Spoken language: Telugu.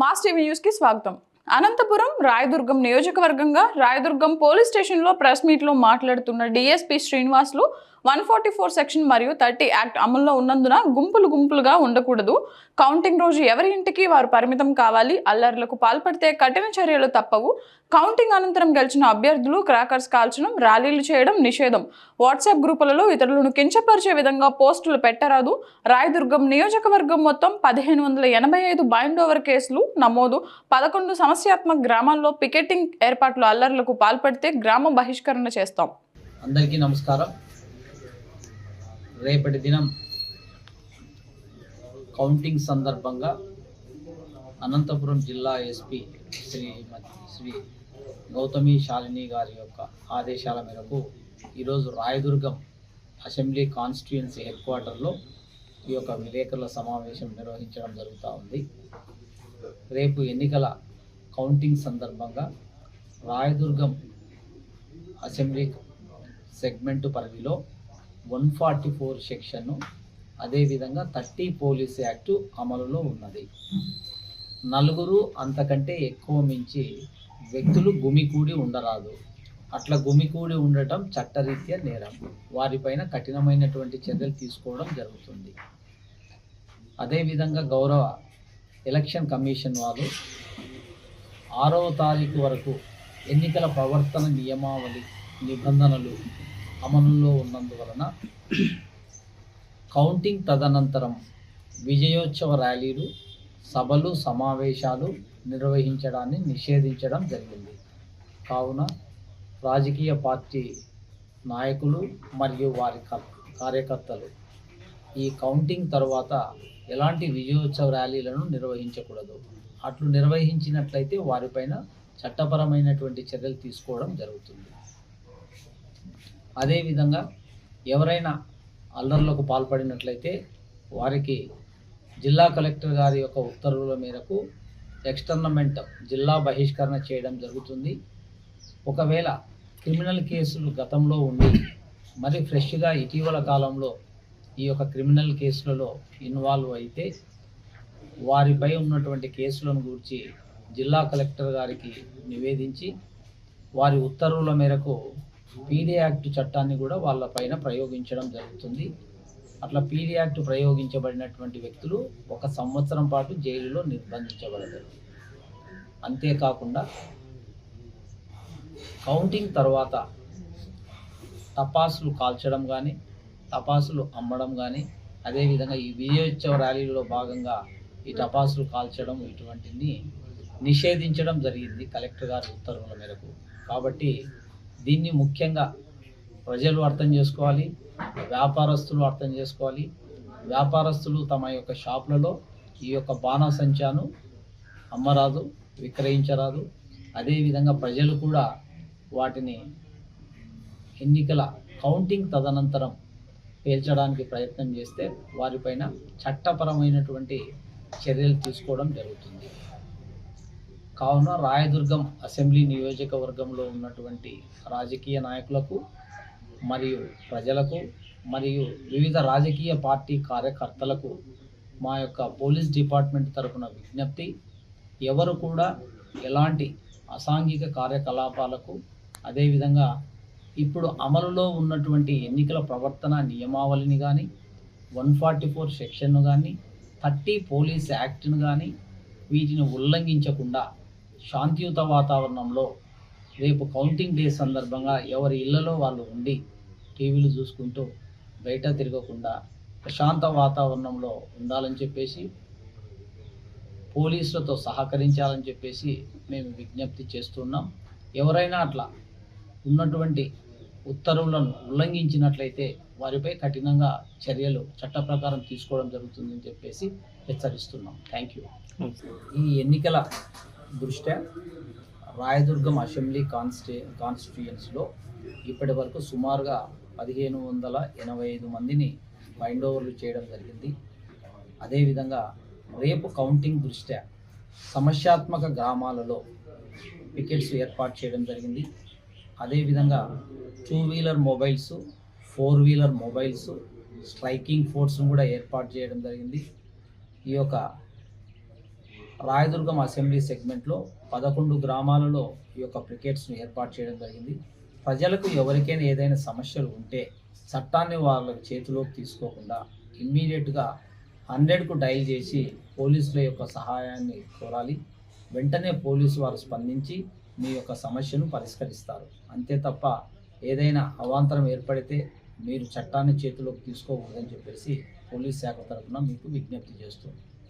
మాస్ టీవీ న్యూస్కి స్వాగతం. అనంతపురం రాయదుర్గం నియోజకవర్గంగా రాయదుర్గం పోలీస్ స్టేషన్లో ప్రెస్ మీట్లో మాట్లాడుతున్న DSP Srinivasulu one forty four section మరియు థర్టీ యాక్ట్ అమల్లో ఉన్నందున గుంపులు గుంపులుగా ఉండకూడదు. కౌంటింగ్ రోజు ఎవరి ఇంటికి వారు పరిమితం కావాలి? అల్లర్లకు పాల్పడితే కఠిన చర్యలు తప్పవు. కౌంటింగ్ అనంతరం గెలిచిన అభ్యర్థులు క్రాకర్స్ కాల్చడం ర్యాలీలు చేయడం నిషేధం. వాట్సాప్ గ్రూపులలో ఇతరులను కించపరిచే విధంగా పోస్టులు పెట్టరాదు. రాయదుర్గం నియోజకవర్గం మొత్తం పదిహేను వందల ఎనభై ఐదు బైండ్ ఓవర్ కేసులు నమోదు. పదకొండు సమస్యాత్మక గ్రామాల్లో పికెటింగ్ ఏర్పాట్లు అల్లర్లకు పాల్పడితే గ్రామ బహిష్కరణ చేస్తాం. అందరికీ నమస్కారం. రేపటి దినం కౌంటింగ్ సందర్భంగా అనంతపురం జిల్లా ఎస్పీ శ్రీమతి శ్రీ గౌతమి శాలిని గారి యొక్క ఆదేశాల మేరకు ఈరోజు రాయదుర్గం అసెంబ్లీ కాన్స్టిట్యుయెన్సీ హెడ్ క్వార్టర్లో ఈ యొక్క విలేకరుల సమావేశం నిర్వహించడం జరుగుతూ ఉంది. రేపు ఎన్నికల కౌంటింగ్ సందర్భంగా రాయదుర్గం అసెంబ్లీ సెగ్మెంటు పరిధిలో వన్ ఫార్టీ ఫోర్ సెక్షను అదేవిధంగా థర్టీ పోలీస్ యాక్టు అమలులో ఉన్నది. నలుగురు అంతకంటే ఎక్కువ మించి వ్యక్తులు గుమికూడి ఉండరాదు. అట్లా గుమికూడి ఉండటం చట్టరీత్యా నేరం. వారిపైన కఠినమైనటువంటి చర్యలు తీసుకోవడం జరుగుతుంది. అదేవిధంగా గౌరవ ఎలక్షన్ కమిషన్ వారు ఆరవ తారీఖు వరకు ఎన్నికల ప్రవర్తన నియమావళి నిబంధనలు అమలులో ఉన్నందువలన కౌంటింగ్ తదనంతరం విజయోత్సవ ర్యాలీలు సభలు సమావేశాలు నిర్వహించడాన్ని నిషేధించడం జరిగింది. కావున రాజకీయ పార్టీ నాయకులు మరియు వారి కార్యకర్తలు ఈ కౌంటింగ్ తర్వాత ఎలాంటి విజయోత్సవ ర్యాలీలను నిర్వహించకూడదు. అట్లు నిర్వహించినట్లయితే వారిపైన చట్టపరమైనటువంటి చర్యలు తీసుకోవడం జరుగుతుంది. అదేవిధంగా ఎవరైనా అల్లర్లకు పాల్పడినట్లయితే వారికి జిల్లా కలెక్టర్ గారి యొక్క ఉత్తర్వుల మేరకు ఎక్స్టర్నమెంట్ జిల్లా బహిష్కరణ చేయడం జరుగుతుంది. ఒకవేళ క్రిమినల్ కేసులు గతంలో ఉండి మరి ఫ్రెష్గా ఇటీవల కాలంలో ఈ యొక్క క్రిమినల్ కేసులలో ఇన్వాల్వ్ అయితే వారిపై ఉన్నటువంటి కేసులను గురించి జిల్లా కలెక్టర్ గారికి నివేదించి వారి ఉత్తర్వుల మేరకు పీడీ యాక్ట్ చట్టాన్ని కూడా వాళ్ళపైన ప్రయోగించడం జరుగుతుంది. అట్లా పీడీ యాక్ట్ ప్రయోగించబడినటువంటి వ్యక్తులు ఒక సంవత్సరం పాటు జైలులో నిర్బంధించబడతారు. అంతేకాకుండా కౌంటింగ్ తర్వాత టపాసులు కాల్చడం కానీ టపాసులు అమ్మడం కానీ అదేవిధంగా ఈ విజయోత్సవ ర్యాలీలో భాగంగా ఈ టపాసులు కాల్చడం ఇటువంటిని నిషేధించడం జరిగింది కలెక్టర్ గారి ఉత్తర్వుల మేరకు. కాబట్టి దీన్ని ముఖ్యంగా ప్రజలు అర్థం చేసుకోవాలి వ్యాపారస్తులు అర్థం చేసుకోవాలి. వ్యాపారస్తులు తమ యొక్క షాపులలో ఈ యొక్క బాణాసంచాను అమ్మరాదు విక్రయించరాదు. అదేవిధంగా ప్రజలు కూడా వాటిని ఎన్నికల కౌంటింగ్ తదనంతరం పేల్చడానికి ప్రయత్నం చేస్తే వారిపైన చట్టపరమైనటువంటి చర్యలు తీసుకోవడం జరుగుతుంది. కావున రాయదుర్గం అసెంబ్లీ నియోజకవర్గంలో ఉన్నటువంటి రాజకీయ నాయకులకు మరియు ప్రజలకు మరియు వివిధ రాజకీయ పార్టీ కార్యకర్తలకు మా యొక్క పోలీస్ డిపార్ట్మెంట్ తరపున విజ్ఞప్తి ఎవరు కూడా ఎలాంటి అసాంఘిక కార్యకలాపాలకు అదేవిధంగా ఇప్పుడు అమలులో ఉన్నటువంటి ఎన్నికల ప్రవర్తన నియమావళిని కానీ వన్ ఫార్టీ ఫోర్ సెక్షన్ను కానీ థర్టీ పోలీస్ యాక్ట్ను కానీ వీటిని ఉల్లంఘించకుండా శాంతియుత వాతావరణంలో రేపు కౌంటింగ్ డే సందర్భంగా ఎవరి ఇళ్ళలో వాళ్ళు ఉండి టీవీలు చూసుకుంటూ బయట తిరగకుండా ప్రశాంత వాతావరణంలో ఉండాలని చెప్పేసి పోలీసులతో సహకరించాలని చెప్పేసి మేము విజ్ఞప్తి చేస్తున్నాం. ఎవరైనా అట్లా ఉన్నటువంటి ఉత్తర్వులను ఉల్లంఘించినట్లయితే వారిపై కఠినంగా చర్యలు చట్ట ప్రకారం తీసుకోవడం జరుగుతుందని చెప్పేసి హెచ్చరిస్తున్నాం. Thank you. ఈ ఎన్నికల దృష్ట్యా రాయదుర్గం అసెంబ్లీ కాన్స్టి కాన్స్టిట్యూయన్స్లో ఇప్పటి వరకు సుమారుగా పదిహేను వందల ఎనభై ఐదు మందిని బైండ్ ఓవర్లు చేయడం జరిగింది. అదేవిధంగా రేపు కౌంటింగ్ దృష్ట్యా సమస్యాత్మక గ్రామాలలో పికెట్స్ ఏర్పాటు చేయడం జరిగింది. అదేవిధంగా two wheeler mobiles four wheeler mobiles striking ఫోర్స్ను కూడా ఏర్పాటు చేయడం జరిగింది. ఈ యొక్క రాయదుర్గం అసెంబ్లీ సెగ్మెంట్లో పదకొండు గ్రామాలలో ఈ యొక్క క్రికెట్స్ను ఏర్పాటు చేయడం జరిగింది. ప్రజలకు ఎవరికైనా ఏదైనా సమస్యలు ఉంటే చట్టాన్ని వాళ్ళ చేతిలోకి తీసుకోకుండా ఇమ్మీడియట్గా హండ్రెడ్కు డైల్ చేసి పోలీసుల యొక్క సహాయాన్ని కోరాలి. వెంటనే పోలీసు వారు స్పందించి మీ యొక్క సమస్యను పరిష్కరిస్తారు. అంతే తప్ప ఏదైనా అవాంతరం ఏర్పడితే మీరు చట్టాన్ని చేతిలోకి తీసుకోకూడదని చెప్పేసి పోలీస్ శాఖ తరఫున మీకు విజ్ఞప్తి చేస్తుంది.